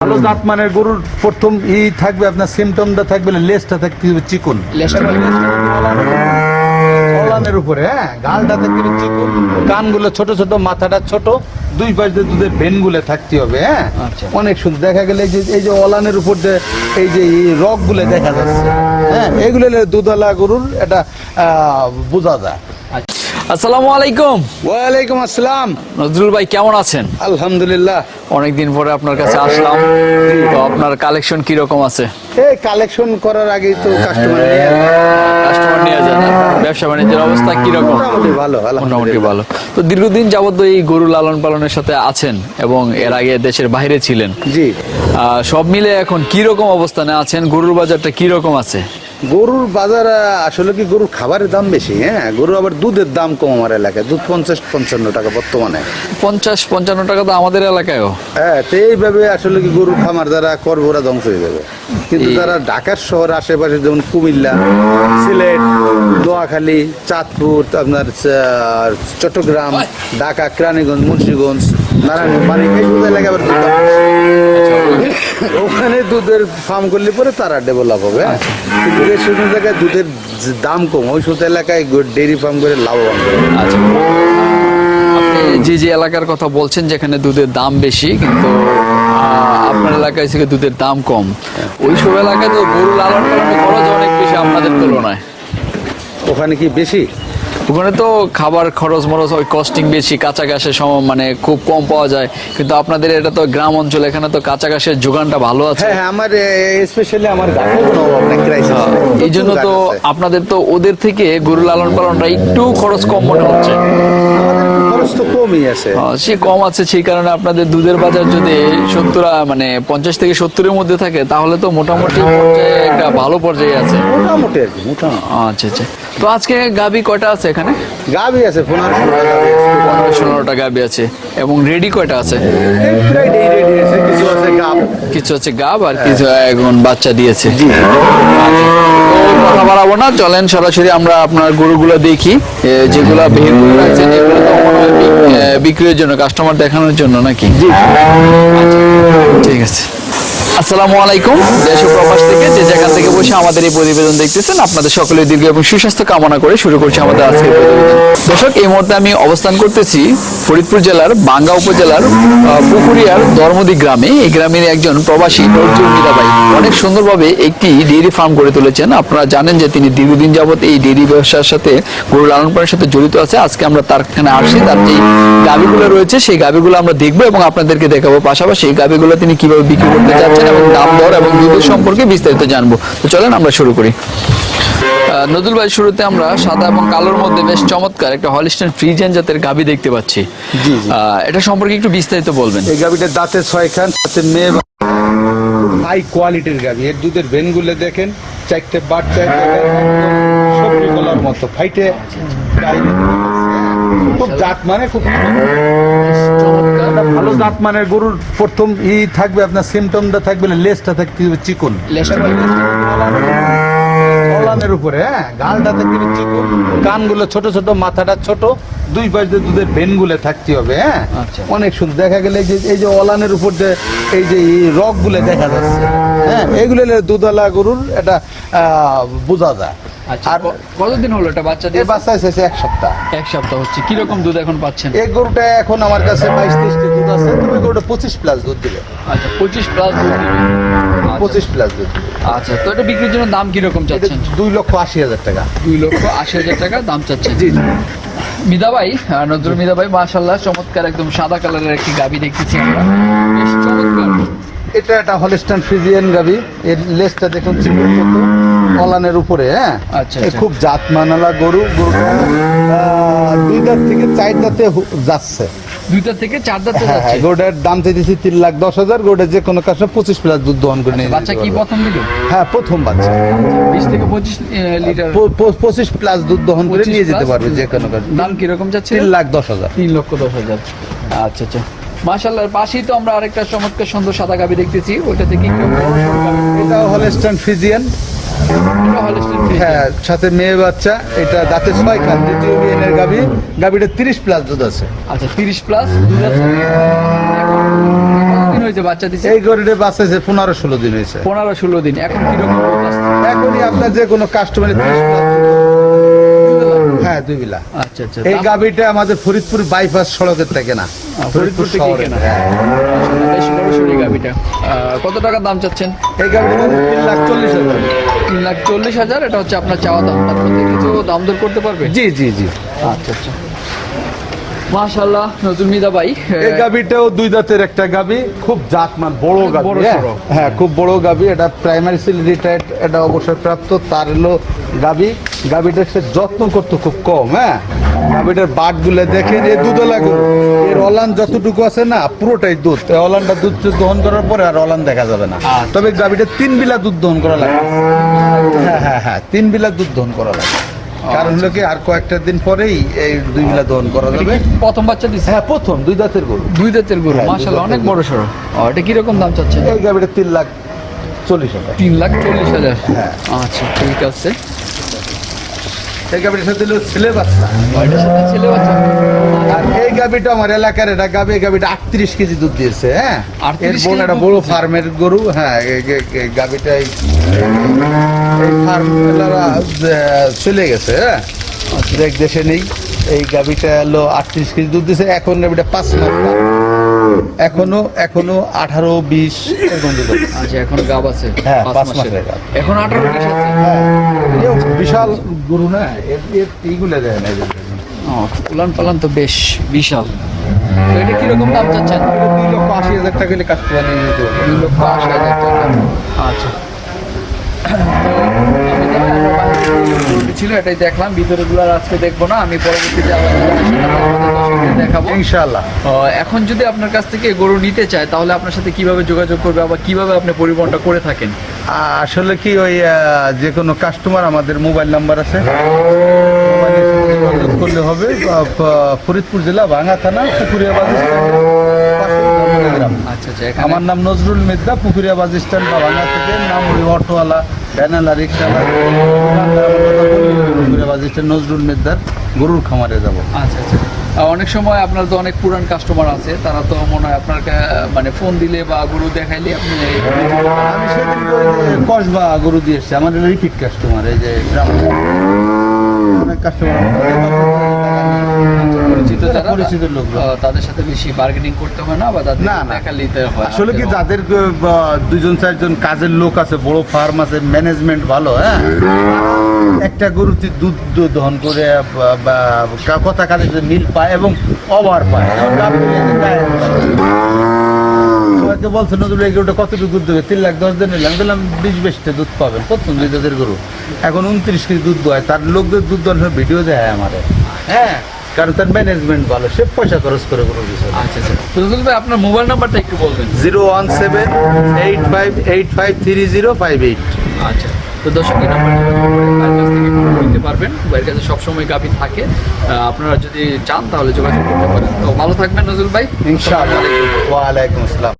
ভালো জাত মানের গরুর প্রথম ই থাকবে আপনার সিমটমটা থাকবে লেজটা থাকতে হবে চিকুন। উপরে হ্যাঁ গালটা থাকতে হবে চিকুন। কানগুলো ছোট ছোট মাথাটা ছোট। দুই পাশ দিয়ে দুধের ভেনগুলো থাকতে হবে হ্যাঁ। আচ্ছা। অনেক সুন্দর। দেখা গেলে এই যে এই যে অলানের উপর যে এই যে রকগুলো দেখা যাচ্ছে হ্যাঁ এগুলো দুধালা গরুর এটা আহ, বোঝা যায়। আসসালামু আলাইকুম। ওয়ালাইকুম আসসালাম। নজরুল ভাই কেমন আছেন? আলহামদুলিল্লাহ। অনেকদিন পরে আপনার কাছে আসলাম। তো আপনার কালেকশন কি রকম আছে? এই কালেকশন করার আগেই তো কাস্টমার নিয়ে কাস্টমার নিয়ে যান ব্যবসা বাণিজ্যের অবস্থা কি রকম মোটামুটি ভালো মোটামুটি ভালো। তো দীর্ঘদিন যাবত এই গরু লালন পালনের সাথে আছেন এবং এর আগে দেশের বাইরে ছিলেন। জি। সব মিলে এখন কি রকম অবস্থানে আছেন? গরুর বাজারটা কি রকম আছে? গরুর বাজার আসলে কি গরুর খাবারের দাম বেশি হ্যাঁ? গরু আবার দুধের দাম কম আমার এলাকায় দুধ পঞ্চাশ পঞ্চান্ন টাকা বর্তমানে। পঞ্চাশ পঞ্চান্ন টাকা তো আমাদের এলাকায়ও। হ্যাঁ তো এইভাবে আসলে কি গরুর খামার যারা করবে ওরা ধ্বংস হয়ে যাবে। কিন্তু যারা ঢাকার শহর আশেপাশে যেমন কুমিল্লা সিলেট নোয়াখালী চাঁদপুর আপনার চট্টগ্রাম ঢাকা কেরানীগঞ্জ মুন্সিগঞ্জ বেশি। ওখানে দুধের ফার্ম করলে পরে তারা ডেভেলপ হবে। হ্যাঁ। কিন্তু যে সমস্ত জায়গায় দুধের দাম কম ওই সমস্ত এলাকায় ডেয়ারি ফার্ম করে লাভবান। হবে আচ্ছা। আপনি যে যে এলাকার কথা বলছেন যেখানে দুধের দাম বেশি কিন্তু আপনার এলাকায় থেকে দুধের দাম কম ওই সব এলাকায় তো গরু লালন পালনের খরচ অনেক বেশি আপনাদের তুলনায়। ওখানে কি বেশি? ওখানে তো খাবার খরচ মরচ ওই কস্টিং বেশি কাঁচা ঘাসের সম মানে খুব কম পাওয়া যায়। কিন্তু আপনাদের এটা তো গ্রাম অঞ্চল এখানে তো কাঁচা ঘাসের যোগানটা ভালো আছে। হ্যাঁ হ্যাঁ আমার স্পেশালি আমার ক্রাইসিস এই জন্য তো আপনাদের তো ওদের থেকে গরু লালন পালনটা একটু খরচ কম মনে হচ্ছে। খরচ তো কমই আছে। আহ, সে কম আছে সেই কারণে আপনাদের দুধের বাজার যদি সত্তর মানে পঞ্চাশ থেকে সত্তরের মধ্যে থাকে তাহলে তো মোটামুটি পর্যায়ে একটা ভালো পর্যায়ে আছে। মোটামুটি আর কি মোটামুটি। আচ্ছা আচ্ছা। তো আজকে গাবি কয়টা আছে এখানে? গাবি আছে পনেরো আছে। ষোলোটা গাবি আছে। এবং রেডি কয়টা আছে? আছে কিছু আছে গাব। কিছু হচ্ছে গাব আর কিছু এখন বাচ্চা দিয়েছে। আচ্ছা। কথা বাড়াবো না চলেন সরাসরি আমরা আপনার গরুগুলো দেখি। যেগুলা রাখছেন এগুলো তো মনে হয় বিক্রির জন্য কাস্টমার দেখানোর জন্য নাকি? আচ্ছা, ঠিক আছে। আসসালামু আলাইকুম। দেশ ও প্রবাস থেকে যে জায়গা থেকে বসে আমাদের এই প্রতিবেদন দেখতেছেন আপনাদের সকলের দীর্ঘ এবং সুস্বাস্থ্য কামনা করে শুরু করছি আমাদের আজকের প্রতিবেদন। দর্শক এই মুহূর্তে আমি অবস্থান করতেছি ফরিদপুর জেলার বাঙ্গা উপজেলার পুকুরিয়ার ধর্মদি গ্রামে এই গ্রামের একজন প্রবাসী নজরুল মীরাবাই অনেক সুন্দরভাবে একটি ডেইরি ফার্ম গড়ে তুলেছেন। আপনারা জানেন যে তিনি দীর্ঘদিন যাবত এই ডেইরি ব্যবসার সাথে গরু লালন পালনের সাথে জড়িত আছে। আজকে আমরা তার এখানে আসছি, তার যে গাভিগুলো রয়েছে সেই গাভিগুলো আমরা দেখব এবং আপনাদেরকে দেখাবো। পাশাপাশি এই গাভিগুলো তিনি কীভাবে বিক্রি করতে যাচ্ছেন এবং দাম দর এবং দুধের সম্পর্কে বিস্তারিত জানব। তো চলেন আমরা শুরু করি। নজরুল ভাই, শুরুতে আমরা সাদা এবং কালোর মধ্যে বেশ চমৎকার একটা হলিস্টান ফ্রিজেন জাতের গাভি দেখতে পাচ্ছি। এটা সম্পর্কে একটু বিস্তারিত বলবেন। এই গাবিটার দাঁতের ছয় খান সাথে মেয়ে হাই কোয়ালিটির গাবি। এর দুধের ভেনগুলো দেখেন চারটে বাচ্চা সবজি কলার মতো। ফাইটে খুব জাত মানে খুব ভালো জাত মানের গরুর প্রথম ই থাকবে আপনার সিমটমটা থাকবে লেজটা থাকতে হবে চিকুন। কলানের উপরে হ্যাঁ গালটা থাকতে হবে চিকুন। কানগুলো ছোট ছোট মাথাটা ছোট। দুই পাশ দিয়ে দুধের ভেনগুলো থাকতে হবে হ্যাঁ? আচ্ছা। অনেক সুন্দর। দেখা গেলে যে এই যে অলানের উপর যে এই যে রকগুলো দেখা যাচ্ছে হ্যাঁ? এগুলো দুধালা গরুর এটা বোঝা যায়। আচ্ছা আর কতদিন হলো এটা বাচ্চা দিয়ে বাচ্চা এসেছে এক সপ্তাহ। এক সপ্তাহ হচ্ছে। কীরকম দুধ এখন পাচ্ছেন? এই গরুটা এখন আমার কাছে বাইশ তেইশটি দুধ আছে। তুমি গরুটা পঁচিশ প্লাস দুধ দিলে আচ্ছা পঁচিশ প্লাস দুধ আচ্ছা। পঁচিশ প্লাস দুধ আচ্ছা তো এটা বিক্রির জন্য দাম কীরকম চাচ্ছেন? দুই লক্ষ আশি হাজার টাকা। দুই লক্ষ আশি হাজার টাকা দাম চাচ্ছেন। জি জি। মিদা ভাই আহ, নজরুল মিদাবাই মাশাল্লাহ চমৎকার একদম সাদা কালারের একটি গাবি দেখতেছি আমরা। বেশ চমৎকার। এটা একটা হলিস্টান ফ্রিজিয়ান গাবি। এর লেজটা দেখুন চিকুন মতো উপরে হ্যাঁ? আচ্ছা, আচ্ছা। খুব জাত মানালা গরু গরু দুই দাঁত থেকে চার দাঁতে যাচ্ছে। দুইটা থেকে চার দাঁতে হ্যাঁ যাচ্ছে। হ্যাঁ গোটার দাম চাইতেছি তিন লাখ দশ হাজার গোটা যে কোনো কাছে পঁচিশ প্লাস দুধ দহন করে নিয়ে বাচ্চা কি প্রথম দিল হ্যাঁ প্রথম বাচ্চা। বিশ থেকে পঁচিশ লিটার। পঁচিশ প্লাস দুধ দহন করে নিয়ে যেতে পারবে যে কোনো কাছে। দাম কীরকম যাচ্ছে? তিন লাখ দশ হাজার। তিন লক্ষ দশ হাজার। আচ্ছা আচ্ছা। মাশাল্লাহ পাশেই তো আমরা আরেকটা চমৎকার সুন্দর সাদা গাবি দেখতেছি। ওইটা থেকে একটু বড় সড়ো গাভী। এটা হলিস্টান Friesian। হ্যাঁ সাথে মেয়ে বাচ্চা এটা দাঁতের ছয় খান দ্বিতীয় বিয়েনের গাভি। গাভিটা তিরিশ প্লাস দুধ আছে। আচ্ছা তিরিশ প্লাস দুধ আছে। হয়েছে বাচ্চা দিছে? এই গরুটা বাঁচাইছে পনেরো ষোলো দিন হয়েছে। পনেরো ষোলো দিন। এখন কীরকম এখনই আপনার যে কোনো কাস্টমার হ্যাঁ দুই বিলা আচ্ছা আচ্ছা। এই আমাদের ফরিদপুর বাইপাস সড়কের থেকে না। ফরিদপুর থেকে কেনা। হ্যাঁ। গাভিটা। কত টাকার দাম চাচ্ছেন? এই গাবিটা তিন লাখ চল্লিশ হাজার। লাখ চল্লিশ হাজার এটা হচ্ছে আপনার চাওয়া দাম। তার কিছু দাম দর করতে পারবে? জি জি জি। আচ্ছা আচ্ছা। মাশাল্লাহ নতুন মিদা ভাই এই গাবিটাও দুই দাঁতের একটা গাবি খুব জাতমান বড় গাবি হ্যাঁ। হ্যাঁ খুব বড় গাবি এটা প্রাইমারি সিল রিটায়ার্ড এটা অবসরপ্রাপ্ত তার হলো গাবি গাবিটা সে যত্ন করতো খুব কম হ্যাঁ? গাবিটার বাটগুলো দেখেন এ দুধ লাগু এর অলান যতটুকু আছে না পুরোটাই দুধ। এই অলানটা দুধ দহন করার পরে আর অলান দেখা যাবে না। আচ্ছা। তবে গাবিটা তিন বিলা দুধ দহন করা লাগে। হ্যাঁ হ্যাঁ হ্যাঁ তিন বিলা দুধ দহন করা লাগে। কারণ হলো কি আর কয়েকটা দিন পরেই এই দুই বিলা দহন করা যাবে। প্রথম বাচ্চা দিচ্ছে হ্যাঁ প্রথম দুই দাঁতের গরু। দুই দাঁতের গরু হ্যাঁ, দাঁতের অনেক বড় সড়ো। এটা কীরকম দাম চাচ্ছে এই গাবিটা তিন লাখ চল্লিশ হাজার। তিন লাখ চল্লিশ হাজার। হ্যাঁ। আচ্ছা ঠিক আছে। এই গাবিটার সাথে ছেলে বাচ্চা ছেলে বাচ্চা আর এই গাবিটা আমার এলাকার এটা গাবি এই গাবিটা আটত্রিশ কেজি দুধ দিয়েছে হ্যাঁ? এর বোন একটা বড় ফার্মের গরু হ্যাঁ গাবিটা এই ফার্ম চলে গেছে হ্যাঁ? দেখ দেশে নেই। এই গাবিটা হলো আটত্রিশ কেজি দুধ দিয়েছে এখন গাবিটা পাঁচ পার। এখনও এখনও আঠারো বিশ এরকম দুধ আছে। আচ্ছা এখন গাব আছে। হ্যাঁ, পাঁচ মাসের। গাব। এখন আঠারো উনিশ আছে। বিশাল গরু না এইগুলো দেয় না উলান পালান তো বেশ বিশাল। তো এটা কীরকম দাম চাচ্ছেন? দুই লক্ষ আশি হাজার টাকা হলে নিয়ে যেতে পারবে। দুই লক্ষ আশি হাজার টাকা। আচ্ছা তো আমি দেখলাম আমার বাড়িতে যে গরুটি ছিল এটাই দেখলাম। ভিতরে আর আজকে দেখব না আমি পরবর্তীতে দেখাবো। ইনশাআল্লাহ। আহ, এখন যদি আপনার কাছ থেকে গরু নিতে চায় তাহলে আপনার সাথে কীভাবে যোগাযোগ করবে আবার কীভাবে আপনি পরিবহনটা করে থাকেন? আসলে কি ওই যে কোনো কাস্টমার আমাদের মোবাইল নাম্বার আছে। যোগাযোগ করলে হবে। ফরিদপুর জেলা ভাঙা থানা পুকুরিয়া গ্রাম। আচ্ছা আচ্ছা আমার নাম নজরুল মেদদা পুকুরিয়া বাস স্ট্যান্ড বা ভাঙা থেকে নাম অটোওয়ালা। ভ্যানালা রিক্সাওয়ালা পুকুরিয়া নজরুল মেদদার গরুর খামারে যাব। আচ্ছা আচ্ছা। অনেক সময় আপনার তো অনেক পুরান কাস্টমার আছে তারা তো মনে হয় আপনার মানে ফোন দিলে বা গরু দেখাইলে আপনি কসবা গরু দিয়ে এসছি আমার রিপিট কাস্টমার এই যে গ্রাম অনেক কাস্টমার পরিচিত যারা পরিচিত লোক তাদের সাথে বেশি বার্গেনিং করতে হয় না বা তাদের না, না। নিতে হয় আসলে কি যাদের দুজন চারজন কাজের লোক আছে বড় ফার্ম আছে ম্যানেজমেন্ট ভালো হ্যাঁ? একটা গরুতে দুধ দহন করে কথা কাজে মিল পায় এবং ওভার পায় এখন গাভীর এই যে গায়ে সবাইকে বলছে নজরুল এই গরুটা কতটুকু দুধ দেবে? তিন লাখ দশ দিন নিলাম দিলাম বিশ বেশটা দুধ পাবেন। প্রথম দুই গরু। এখন উনত্রিশ কেজি দুধ দেয় তার লোকদের দুধ দোয়ানোর ভিডিও দেয় আমারে। হ্যাঁ? কারণ তার ম্যানেজমেন্ট ভালো। সে পয়সা খরচ করে কোনো দিচ্ছে আচ্ছা আচ্ছা। ভাই আপনার মোবাইল নাম্বারটা একটু বলবেন। Zero one seven eight five eight five three zero five eight. আচ্ছা তো দর্শক এই নাম্বারটা তার কাছ থেকে নিতে পারবেন। ভাইয়ের কাছে সবসময় গাভী থাকে। আপনারা যদি চান তাহলে যোগাযোগ করতে পারেন। তো ভালো থাকবেন নজরুল ভাই। ইনশাআল্লাহ। ওয়ালাইকুম আসসালাম।